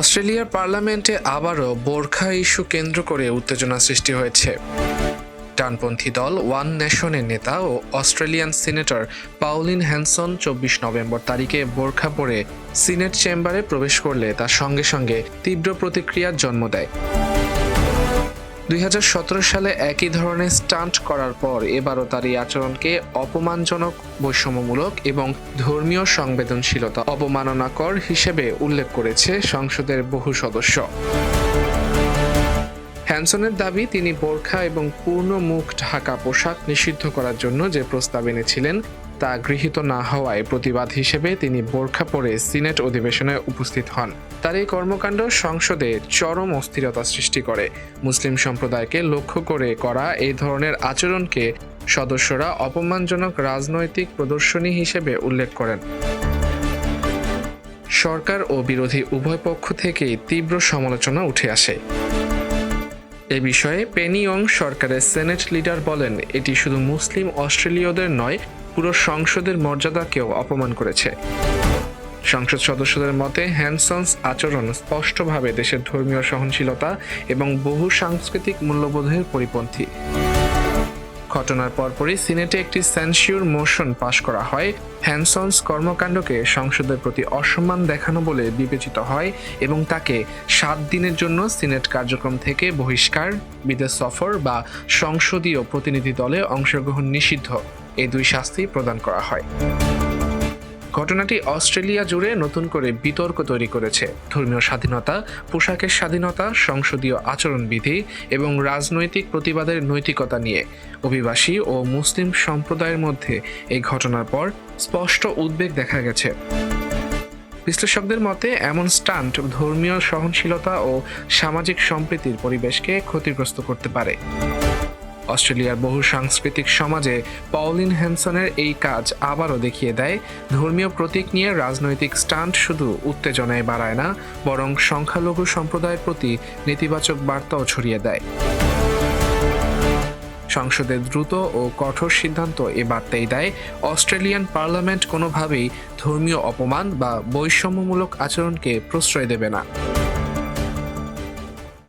অস্ট্রেলিয়ার পার্লামেন্টে আবারও বোরখা ইস্যু কেন্দ্র করে উত্তেজনা সৃষ্টি হয়েছে। ডানপন্থী দল ওয়ান নেশনের নেতা ও অস্ট্রেলিয়ান সিনেটর পাউলিন হ্যানসন চব্বিশ নভেম্বর তারিখে বোরখা পরে সিনেট চেম্বারে প্রবেশ করলে তার সঙ্গে সঙ্গে তীব্র প্রতিক্রিয়ার জন্ম দেয়। দুই হাজার সতেরো সালে একই ধরনের স্টান্ট করার পর এবারও তার এই আচরণকে অপমানজনক, বৈষম্যমূলক এবং ধর্মীয় সংবেদনশীলতা, অবমাননাকর হিসেবে উল্লেখ করেছে সংসদের বহু সদস্য। হ্যানসনের দাবি, তিনি বোরখা এবং পূর্ণ মুখ ঢাকা পোশাক নিষিদ্ধ করার জন্য যে প্রস্তাব এনেছিলেন তা গৃহীত না হওয়ায় প্রতিবাদ হিসেবে তিনি বোরখা পরে সিনেট অধিবেশনে উপস্থিত হন। তার এই কর্মকাণ্ড সংসদে চরম অস্থিরতা সৃষ্টি করে। মুসলিম সম্প্রদায়কে লক্ষ্য করে করা এই ধরনের আচরণকে সদস্যরা অপমানজনক রাজনৈতিক প্রদর্শনী হিসেবে উল্লেখ করেন। সরকার ও বিরোধী উভয় পক্ষ থেকেই তীব্র সমালোচনা উঠে আসে। এ বিষয়ে পেনিয়ং সরকারের সেনেট লিডার বলেন, এটি শুধু মুসলিম অস্ট্রেলীয়দের নয় পুরো সংসদের মর্যাদাকেও অপমান করেছে। সংসদ সদস্যদের মতে, হ্যানসন্স আচরণ স্পষ্টভাবে দেশের ধর্মীয় সহনশীলতা এবং বহু সাংস্কৃতিক মূল্যবোধের পরিপন্থী। ঘটনার পরপরই সিনেটে একটি সেন্সিউর মোশন পাশ করা হয়। হ্যানসন্স কর্মকাণ্ডকে সংসদের প্রতি অসম্মান দেখানো বলে বিবেচিত হয় এবং তাকে সাত দিনের জন্য সিনেট কার্যক্রম থেকে বহিষ্কার, বিদেশ সফর বা সংসদীয় প্রতিনিধি দলে অংশগ্রহণ নিষিদ্ধ। এই দুই শাস্তি প্রদান করা হয়। ঘটনাটি অস্ট্রেলিয়া জুড়ে নতুন করে বিতর্ক তৈরি করেছে। ধর্মীয় স্বাধীনতা, পোশাকের স্বাধীনতা, সংসদীয় আচরণবিধি এবং রাজনৈতিক প্রতিবাদের নৈতিকতা নিয়ে অভিবাসী ও মুসলিম সম্প্রদায়ের মধ্যে এই ঘটনার পর স্পষ্ট উদ্বেগ দেখা গেছে। বিশ্লেষকদের মতে, এমন স্টান্ট ধর্মীয় সহনশীলতা ও সামাজিক সম্প্রীতির পরিবেশকে ক্ষতিগ্রস্ত করতে পারে। অস্ট্রেলিয়ার বহু সাংস্কৃতিক সমাজে পলিন হ্যানসনের এই কাজ আবারও দেখিয়ে দেয়, ধর্মীয় প্রতীক নিয়ে রাজনৈতিক স্টান্ট শুধু উত্তেজনায় বাড়ায় না, বরং সংখ্যালঘু সম্প্রদায়ের প্রতি নেতিবাচক বার্তাও ছড়িয়ে দেয়। সংসদের দ্রুত ও কঠোর সিদ্ধান্ত এ বার্তাই দেয়, অস্ট্রেলিয়ান পার্লামেন্ট কোনোভাবেই ধর্মীয় অপমান বা বৈষম্যমূলক আচরণকে প্রশ্রয় দেবে না।